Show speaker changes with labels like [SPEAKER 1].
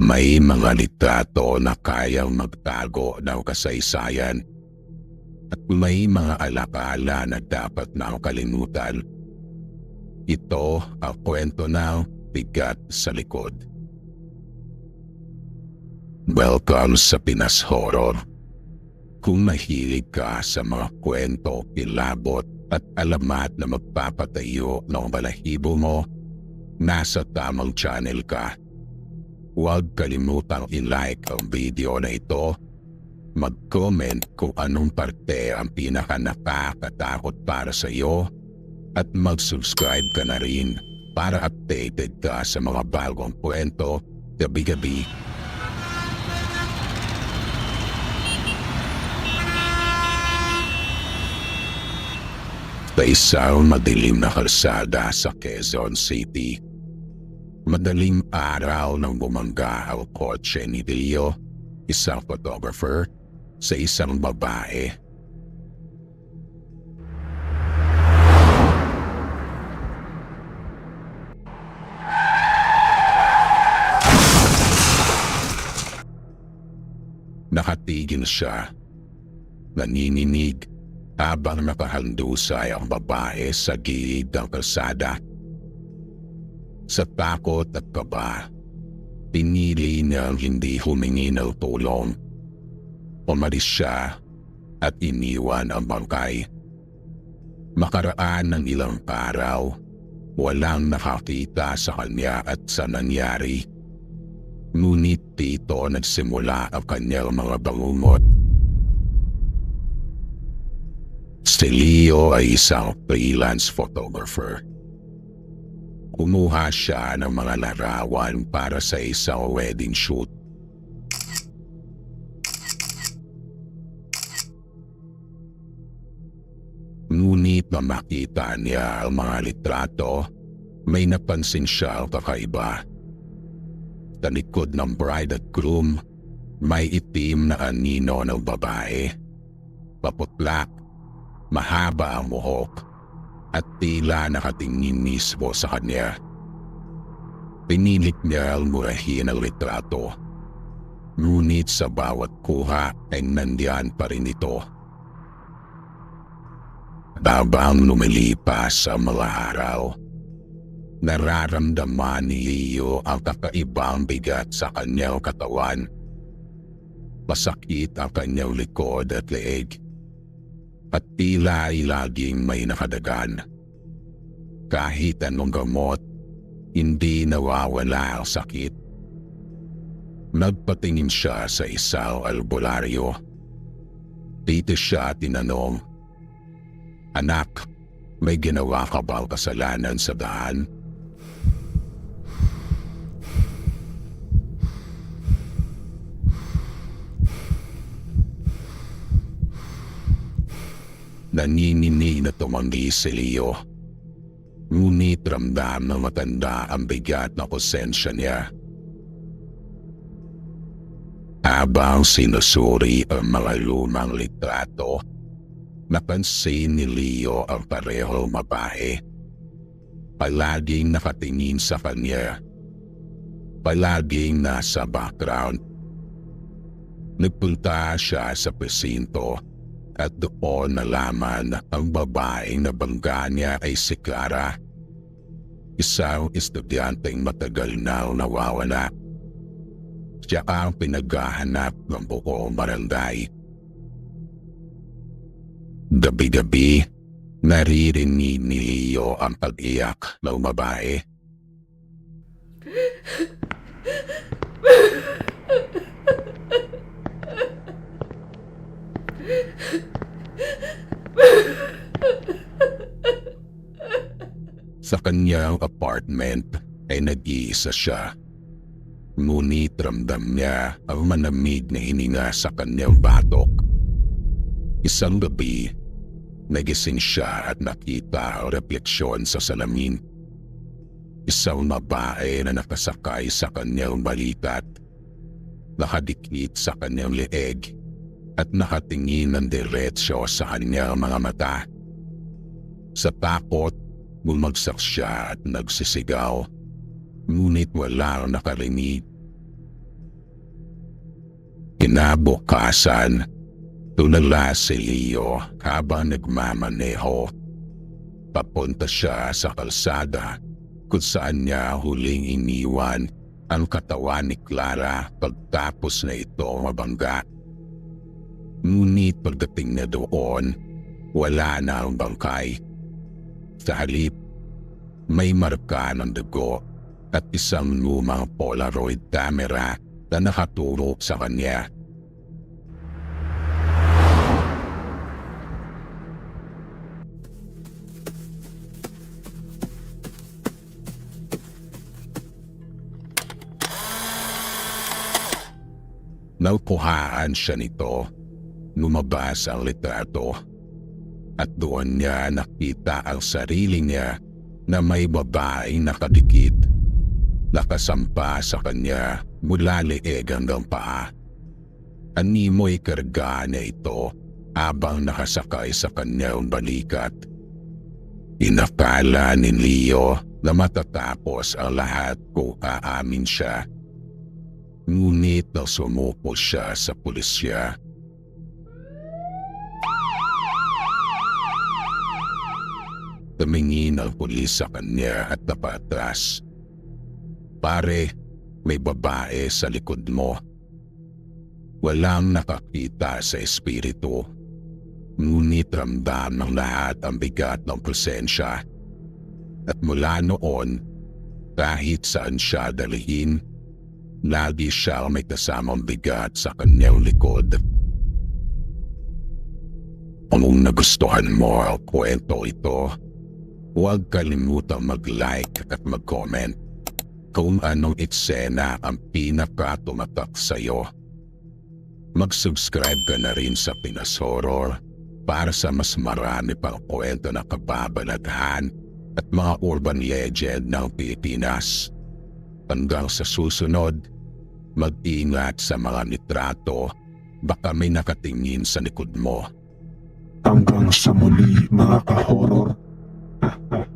[SPEAKER 1] May mga litrato na kayang magtago ng kasaysayan at may mga alakala na dapat na kalimutan. Ito ang kwento ng bigat sa likod. Welcome sa Pinas Horror. Kung mahilig ka sa mga kwento, kilabot at alamat na magpapatayo ng balahibo mo, nasa tamang channel ka. Huwag kalimutang i-like ang video na ito, mag-comment kung anong parte ang pinaka nakakatakot para sa iyo at mag-subscribe ka na rin para updated ka sa mga bagong kwento gabi-gabi. Sa isang madilim na kalsada sa Quezon City, Madaling araw nang bumangga ang kotse ni Leo, isang photographer, sa isang babae. Nakatigil siya, nanininig habang nakahandusay ang babae sa gilid ng kalsada sa takot at kaba, pinili niyang hindi humingi ng tulong. Umalis siya at iniwan ang bangkay. Makaraan ng ilang araw, walang nakakita sa kanya at sa nangyari. Ngunit dito nagsimula ang kanyang mga bangungot. Si Leo ay isang freelance photographer Kumuha siya ng mga larawan para sa isang wedding shoot. Ngunit na makita niya ang mga litrato, may napansin siya ang kakaiba. Sa likod ng bride at groom, may itim na anino ng babae. Paputlak, mahaba ang muhok at tila nakatingin mismo sa kanya. Pinilit niya ang murahin ang litrato. Ngunit sa bawat kuha ay nandiyan pa rin ito. Habang lumilipas sa mga araw, nararamdaman ni Leo ang kakaibang bigat sa kanyang katawan. Masakit ang kanyang likod at leeg at tila ay laging may nakadagan. Kahit anong gamot, hindi nawawala ang sakit. Nagpatingin siya sa isang albularyo. Dito siya tinanong, Anak, may ginawa ka ba kasalanan sa daan? Nanininig na tumanggi si Leo. Ngunit ramdam ng matanda ang bigat na konsensya niya. Habang sinusuri ang mga lumang litrato, napansin ni Leo ang pareho babae. Palaging nakatingin sa kanya. Palaging nasa background. Nagpunta siya sa presinto at doon nalaman ang babaeng nabangga niya ay si Clara. Isang estudyanteng matagal na nawawala. Siya ang pinaghahanap ng buong barangay. Gabi-gabi, naririnig ni Leo ang pag-iyak ng babae. Sa kanyang apartment ay nag-iisa siya. Ngunit ramdam niya ang manamig na hininga sa kanyang batok. Isang gabi, nagising siya at nakita ang refleksyon sa salamin. Isang babae na nakasakay sa kanyang balikat. Nakadikit sa kanyang leeg at nakatingin ng diretsyo sa kanyang mga mata. Sa takot Bumagsak siya at nagsisigaw. Ngunit walang nakarinig. Kinabukasan, tulala si Leo habang nagmamaneho. Papunta siya sa kalsada kung saan niya huling iniwan ang katawan ni Clara pagtapos na ito mabangga. Ngunit pagdating na doon, wala na ang bangkay. Sa halip, may marka ng dugo at isang lumang Polaroid camera na nakaturo sa kanya. Naukuhaan siya nito. Lumabas ang litrato. At doon niya nakita ang sarili niya na may babaeng nakadikit. Nakasampa sa kanya mula leeg hanggang paa. Animoy karga niya ito habang nakasakay sa kanyang balikat. Inakala ni Leo na matatapos ang lahat kung aamin siya. Ngunit nang sumuko siya sa pulisya, tumingin ang pulis sa kanya at napatras. Pare, may babae sa likod mo. Walang nakakita sa espiritu. Ngunit ramdam ng lahat ang bigat ng presensya. At mula noon, kahit saan siya dalhin, lagi siya may kasamang bigat sa kanyang likod. Kung nagustuhan mo ang kwento ito, huwag kalimutang mag-like at mag-comment kung anong eksena ang pinaka-tumatak sa'yo. Mag-subscribe ka na rin sa Pinas Horror para sa mas marami pang kwento na kababalaghan at mga urban legend ng Pilipinas. Hanggang sa susunod, mag-ingat sa mga litrato baka may nakatingin sa likod mo.
[SPEAKER 2] Hanggang sa muli mga ka-horror. Ha ha.